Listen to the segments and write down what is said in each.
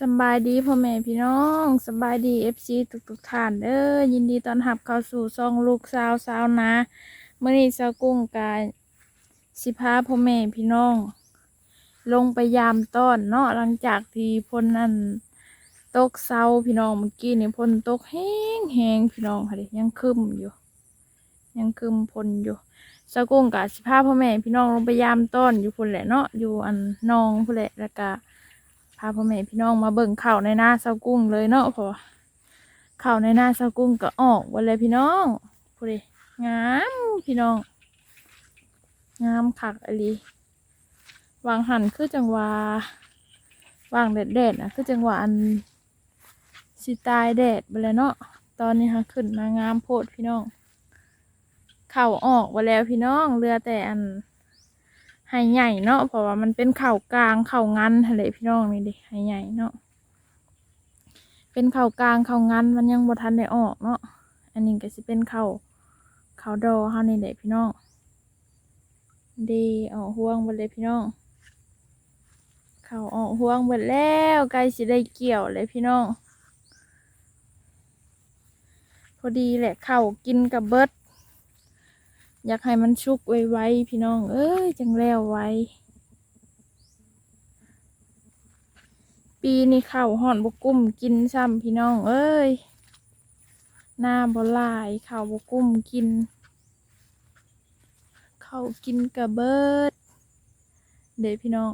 สบายดีพ่อแม่พี่น้องสบายดีเอฟซีทุกทุกๆท่านเด้อยินดีตอนรับเข้าสู่ซองลูกสาวสาวนะเมื่อนี้สาวกุ้งกายสิพาพ่อแม่พี่น้อง ลงไปยามต้อนเนาะหลังจากที่พลนั่นตกเซาพี่น้องเมื่อกี้นี่พลตกแห้งแห้งพี่น้องค่ะดิยังคึมอยู่ ยังคึมพลอยู่สาวกุ้งกะสิพาพ่อแม่พี่น้องลงไปยามต้อนอยู่พุ่นแหละเนาะอยู่อันนองพุ่นแหละแล้วก็าพ่อแม่พี่น้องมาเบิ่งข่าวในหน้าเสากุ้งเลยเนาะพอข่าวในหน้าเสากุ้งก็ออกวันเลยพี่น้องพูดดิงามพี่น้อง งามคักอหลีวางหันคือจังหวะวางแดดแดดนะคือจังหวะอันสิตายแดดไปเลยเนาะตอนนี้ค่ะขึ้นมางามโพดพี่น้องเข่าออกไปแล้วพี่น้องเรือแต่อัน ให้ใหญ่เนาะเพราะว่ามันเป็นเข่ากลางเข่างันทะเลพี่น้องนี่ดิให้ใหญ่เนาะเป็นเข่ากลางเข่างันมันยังบ่ทันได้ออกเนาะอันนี้ก็สิเป็นเข่าเข่าดอเฮานี่แหละพี่น้องดีออกห่วงหมดเลยพี่น้อง เข่าออกห่วงหมดแล้วใกล้สิได้เกี่ยวเลยพี่น้อง พอดีแหละเข่ากินกับเบิด อยากให้มันชุกไวๆพี่น้อง เอ้ยจังแล้วไวปีนี้ข้าวห่อนบกุ้มกินซ้ำพี่น้อง เอ้ยหน้าบลายข้าวบกุ้มกินข้าวกินกระเบิด เดี๋ยวพี่น้อง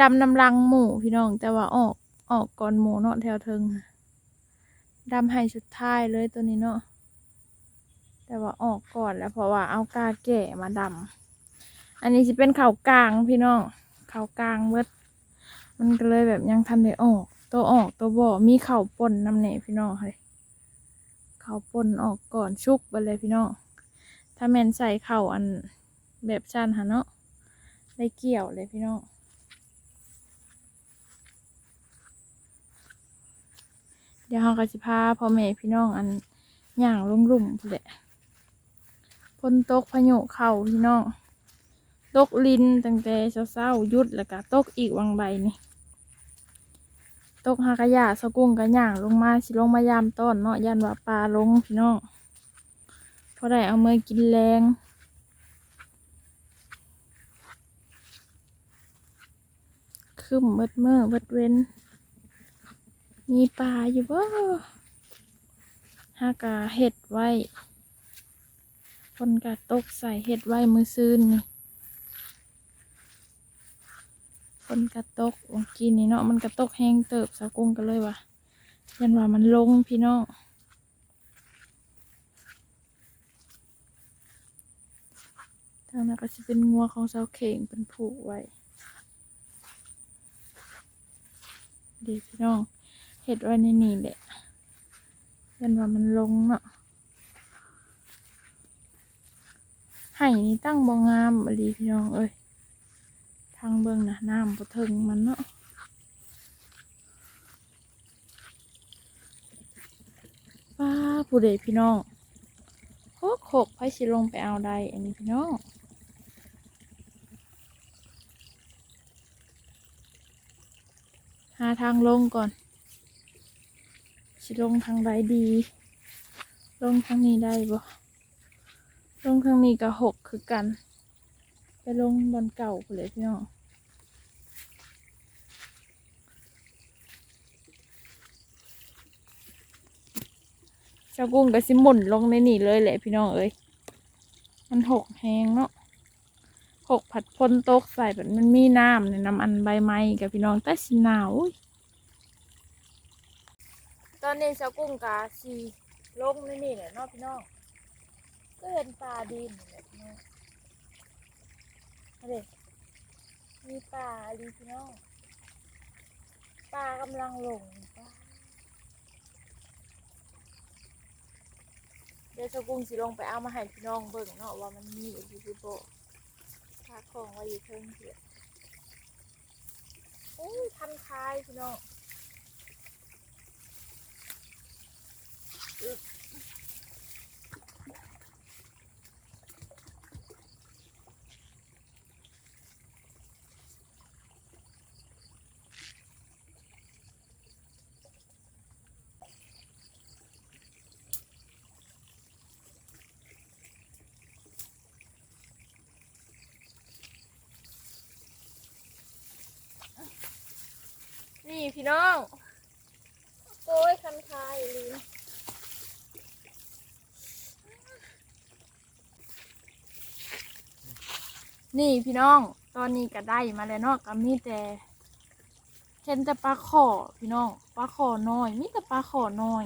ดำนำลังหมูพี่น้อง แต่ว่าออกออกก่อนหมูเนาะแถวเทิงดำให้สุดท้ายเลยตัวนี้เนาะ แต่ว่าออกก่อนแล้วเพราะว่าเอากาแก่มาดำอันนี้จะเป็นเข่ากลางพี่น้องเข่ากลางเบิดมันก็เลยแบบยังทันได้ออก ตัวออกตัวบ่มีเข่าปนน้ำเหน่พี่น้องเลยเข่าปนออกก่อนชุกไปเลยพี่น้องถ้าแมนใส่เข่าอันแบบชันฮะเนาะได้เกี่ยวเลยพี่น้องเดี๋ยวเราก็จะพาพ่อแม่พี่น้องอันย่างลุ่มๆพู้นแหละ ฝนตกพายุเข้าพี่น้องตกลินตั้งแต่เช้าๆยุดแล้วก็ตกอีกวังใบนี่ตกหากระยาสกุ้งกระย่างลงมาสิลงมายามต้นเนาะยันว่าปลาลงพี่น้องพอได้เอามือกินแรงคืมเบิดเมื่อเบิดเว้น มีปลาอยู่บ่หากะเห็ดไว้ คนกะตกใส่เห็ดไว้มือซื่นนี่คนกะตกเมื่อกี้นี่เนาะมันกะตกแห้งเติบสาวกุ้งกันเลยว่ะยันว่ามันลงพี่น้องทางนั้นก็จะเป็นงัวของสาวเข่งเป็นผูกไว้ดีพี่น้องเห็ดไว้ในนี่แหละยันว่ามันลงเนาะ ไห่นี่ตั้งบองงามบดีพี่น้องเอ้ยทางเบิ่งนะน้ำบ่ถึงมันเนาะป้าผู้ใดพี่น้องโคกโคกไผสิลงไปเอาได้อันนี้พี่น้องหาทางลงก่อน สิลงทางใดดี ลงทางนี้ได้บ่ ลงทางนี้ก็หกคือกัน ไปลงบอนเก่าไปเลยพี่น้องเจ้ากุ้งก็สิหมุนลงในนี่เลยแหละพี่น้องเอ้ย มันหกแหงเนาะหกผัดพ้นตกใส่แบบมันมีน้ำในน้ำอันใบไม้กับพี่น้องแต่สิหนาวตอนนี้เจ้ากุ้งกาสีลงในนี่แหละเนาะพี่น้อง ก็เห็นปลาดินแบบนี้เด็กมีปลาดีพี่น้องปลากำลังหลงปลาเดี๋ยวเจ้ากุ้งสิลงไปเอามาให้พี่น้องเบิ่งเนาะว่ามันมีอยู่ที่โบปลาของไว้อยู่เทิงเสียโอ้ยพันคายพี่น้อง นี่พี่น้อง โอ้ยคันคายลืมนี่พี่น้อง ตอนนี้ก็ได้มาแล้วเนาะก็มีแต่เห็นแต่ปลาขอพี่น้องปลาขอน้อยมีแต่ปลาขอน้อย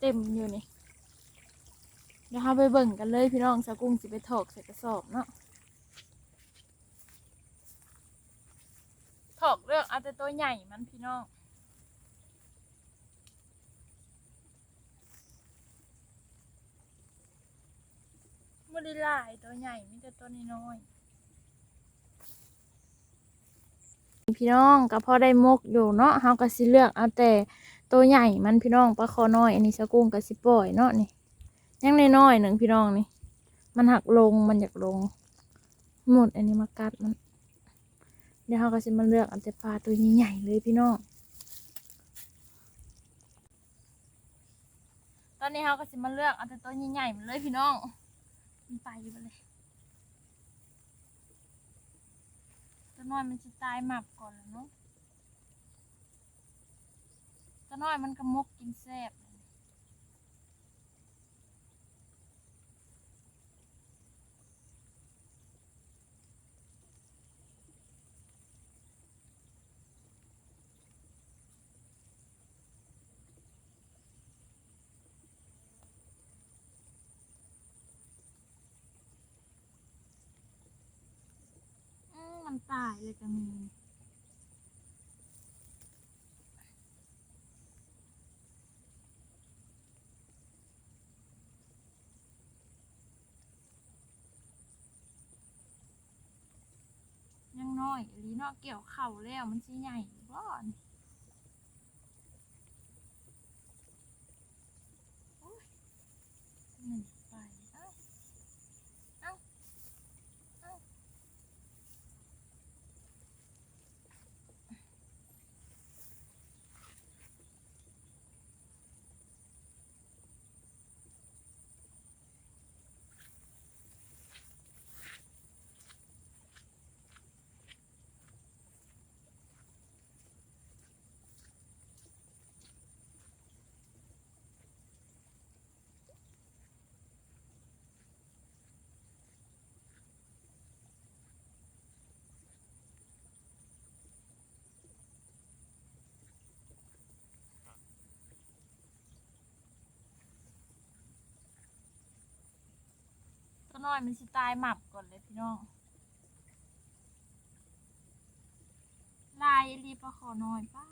เต็มอยู่นี่เดี๋ยวเราไปเบิ่งกันเลยพี่น้องสากุ้งสิไปถอกใส่กระสอบเนาะ อกเลือกเอาแต่ตัวใหญ่มันพี่น้องไม่ได้ลายตัวใหญ่มีแต่ตัวน้อยๆพี่น้องก็พอได้มกอยู่เนาะเฮาก็สิเลือกเอาแต่ตัวใหญ่มันพี่น้องปลาคอน้อย อันนี้สะกุ้งก็สิปล่อยเนาะนี่ยังน้อยๆหนึ่งพี่น้องนี่ มันหักลงมันอยากลง หมดอันนี้มากัดมัน เดี๋ยวเฮาก็สิมาเลือกเอาแต่ปลาตัวใหญ่ๆเลยพี่น้อง ตอนนี้เฮาก็สิมาเลือกเอาแต่ตัวใหญ่ๆมันเลยพี่น้องมันไปอยู่ไปเลยตัวน้อยมันจะตายหมับก่อนแล้วเนาะตัวน้อยมันกระมกกินแซ่บอื มมันตายเลยก็มียังน้อยลีนาะเกี่ยวเข่าแล้วมันสิใหญ่บ่นี่โอ้ยหนึ่ง น้อยมันสิตายหมับก่อนเลยพี่น้อง ลายอีหลีปลาขอน้อยป้า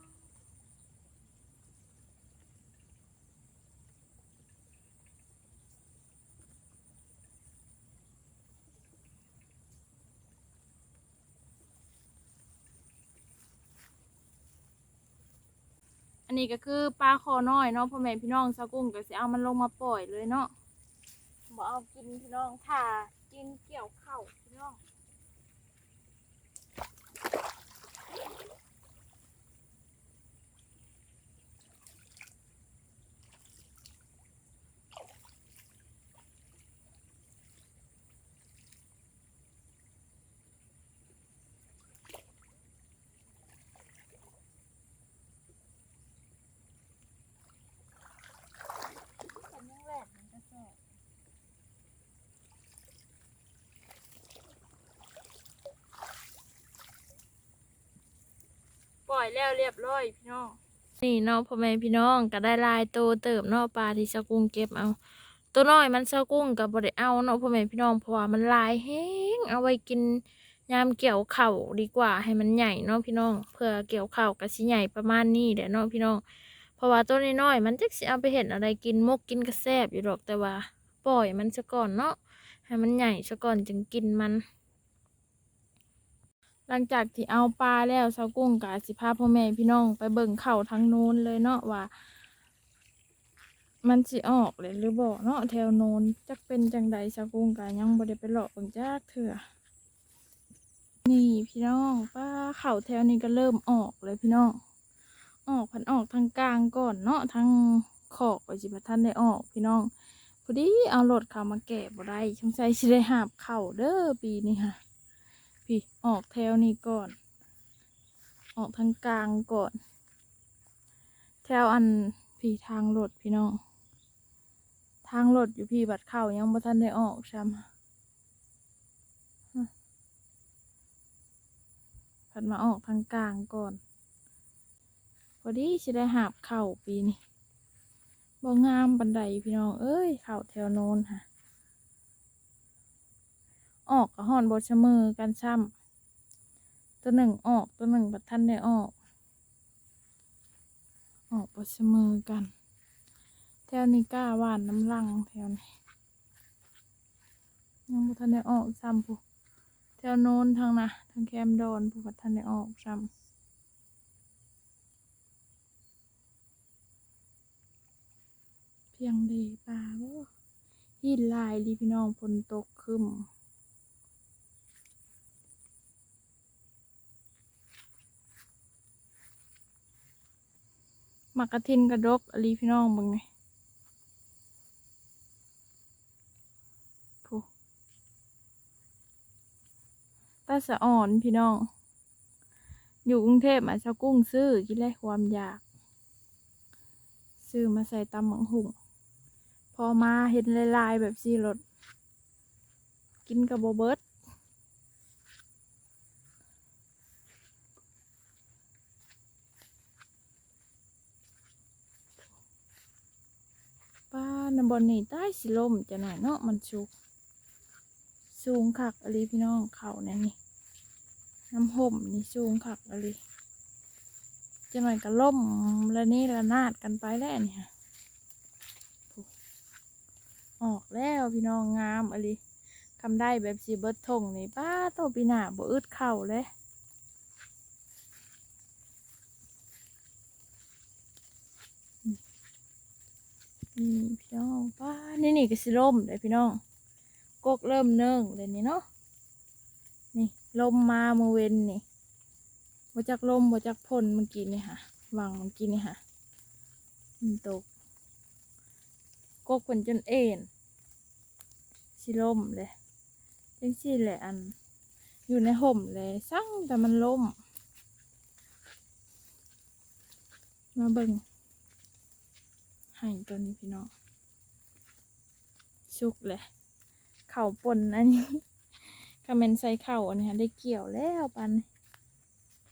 อันนี้ก็คือปลาคอน้อยเนาะพ่อแม่พี่น้องสากุ้งก็สิเอามันลงมาปล่อยเลยเนาะ บ่เอากินพี่น้องถ้ากินเกี่ยวข้าวพี่น้อง ฉันยังแหลกมันก็แสบปล่ อยแล้วเรียบร้อยพี่น้อง นี่เนาะพ่อแม่พี่น้องก็ได้ลายโตเติบเนาะปลาที่สะกุ้งเก็บเอา ตัวน้อยมันสะกุ้งกับบ่ได้เอาเนาะพ่อแม่พี่น้องเพราะว่ามันลายแห้งเอาไว้กินยามเกี่ยวเข่าดีกว่าให้มันใหญ่เนาะพี่น้องเพื่อเกี่ยวเข่าวก็สิใหญ่ประมาณนี้เด้อเนาะพี่น้องเพราะว่าตัวน้อยๆมันจักสิเอาไปเห็นอะไรกินมกกินกระแซบอยู่หรอกแต่ว่า ปล่อยมันซะก่อนเนาะให้มันใหญ่ซะก่อนจึงกินมัน หลังจากที่เอาปลาแล้วเซากุ้งกะสิพาพ่อแม่พี่น้องไปเบิ่งเข่าทางโน้นเลยเนาะว่า มันสิออกเลยหรือบ่เนาะแถวโน้นจักเป็นจังใดเซากุ้งกะยังบ่ได้ไปเลาะเบิ่งจักเถื่อนี่พี่น้องป้าเข่าแถวนี้ก็เริ่มออกเลยพี่น้องออกพันออกทางกลางก่อนเนาะทางขอกไปสิพัท่านได้ออก พี่น้องพอดีเอารถเข้ามาแกะบ่ได้สงสัยสิได้หาบเข่าเด้อปีนี้ค่ะ พี่ออกแถวนี้ก่อน ออกทางกลางก่อน แถวอันพี่ทางรถพี่น้อง ทางรถอยู่พี่บัดเข้ายังบ่ทันได้ออกซ้ำผัดมาออกทางกลางก่อน พอดีสิได้หาบเข่าปีนี้บ่งามบันไดพี่น้อง เอ้ยเข่าแถวโน้นค่ะ ออกกับห่อนบดเสมอกันซ้ำตัวหนึ่งออกตัวหนึ่งบัดทันได้ออก ออกบดเสมอกัน แถวนี้กล้าหวานน้ำลังแถวนี้ยังบัทันได้ออกซ้ำผู้แถวโน้นทางนะทางแคมดอนผู้บัทันได้ออกซ้ำเพียงดีป่าบ่หินลายดีพี่น้องฝนตกคึม มักกระทินกระดกอลีพี่น้องบึงไงผู้ตาสะอ่อนพี่น้อง อยู่กรุงเทพมาชากุ้งซื้อกินแลความอยาก ซื้อมาใส่ตำหมังหุ่ง พอมาเห็นลายๆแบบซีรสกินกับโบเบิร์ต ป้านนี่ใต้สิลมจะหน่อยเนาะมันชุกสูงคักอลีพี่น้องเขาเนี่ยนี่น้ำห่มนี่สูงคักอลีจะหน่อยก็ล่มและนี่ละนาดกันไปแล้วเนี่ยพูออกแล้วพี่น้องงามอลีคำได้แบบสีเบิร์ดทงนี่ป้าโตปีหน้าบ่อึดเข่าเลย นี่พี่น้องป้านี่นี่ก็สิล่มเลยพี่น้องกกเริ่มเนิ่งเลยนี่เนาะนี่ลมมาเมื่อเว้นนี่บ่จักลมบ่จักพ่นเมื่อกี้นี่ค่ะวางเมื่อกี้นี่ค่ะมันตกกกเป็นจนเอ็นสิล่มเลยจังสิแหละอัน อยู่ในห่มเลยสั่งแต่มันล่มมาเบิ่ง ให้ตัวนี้พี่น้องชุกเลยเข่าปนอันนี้คาเมนใส่เข่าอันนี้ได้เกี่ยวแล้วปัน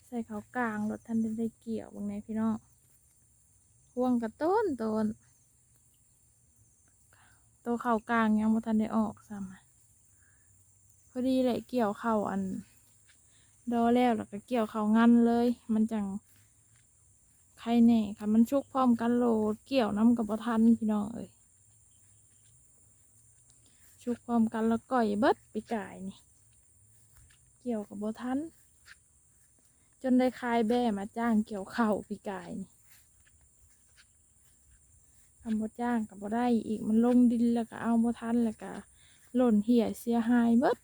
ใส่เข่ากลางรถท่านได้เกี่ยวบางไงพี่น้องห่วงกระต้นต้นตัวเข่ากลางยังบ่ทันได้ออกซ้ำพอดีเลยเกี่ยวเข่าอัน ดอแล้วแล้วก็เกี่ยวเข่างันเลย มันจัง ครแน่ค่ะมันชุกพร้อมกันโลดเกี่ยวน้ำกับบ่ทันพี่น้องเอ้ยชุกพร้อมกันแล้วก่อยเบิดปีกายนี่ เกี่ยวกับบ่ทัน จนได้คายแบ่มาจ้างเกี่ยวเข่าปีกายนี่ทำบ่จ้างกับบ่ได้อีกมันลงดินแล้วก็เอาบ่ทันแล้วก็หล่นเหี่ยเสียหายเบิด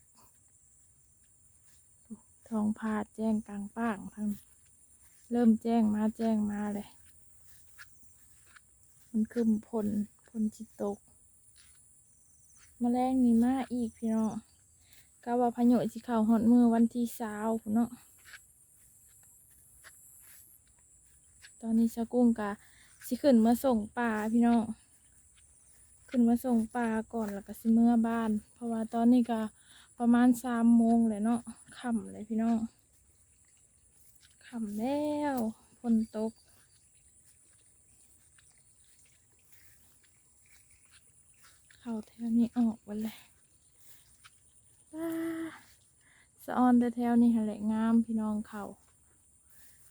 ทองพาดแจ้งกลางป้างทั้ง เริ่มแจ้งมาแจ้งมาเลย มันคือผลผลจิตตกมแมลงนี่มาอีกพี่น้องก็ว่าพายุสิเข้าหอดมือวันที่สาวพุ่นเนาะตอนนี้ชากุ้งกะสิขึ้นมาส่งปลาพี่น้องขึ้นมาส่งปลาก่อนแล้วก็สิเมื่อบ้าน เพราะว่าตอนนี้ก็ประมาณสามโมงเลยเนาะค่ำเลยพี่น้อง ค่ำแล้วฝนตกเข้าแถวนี้ออกไปเลยว้าสะออนแต่แถวนี้หั่นแหละงามพี่น้องเขา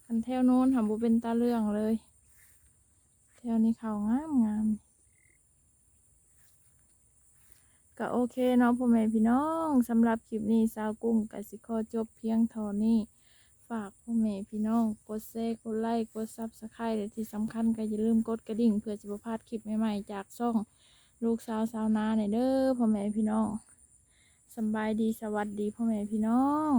อันแถวโน้นหาบุเป็นตาเรื่องเลย แถวนี้เขางามงามก็โอเคเนาะพ่อแม่พี่น้องสำหรับคลิปนี้สาวกุ้งกสิขอจบเพียงเท่านี้ ฝากพ่อแม่พี่น้อง กดแชร์กดไลค์กดซับสไครต์และที่สำคัญก็อย่าลืมกดกระดิ่ง เพื่อจะบพลาดคลิปใหม่ๆ จากช่องลูกสาวสาวนาในเด้อพ่อแม่พี่น้องสบายดีสวัสดีพ่อแม่พี่น้อง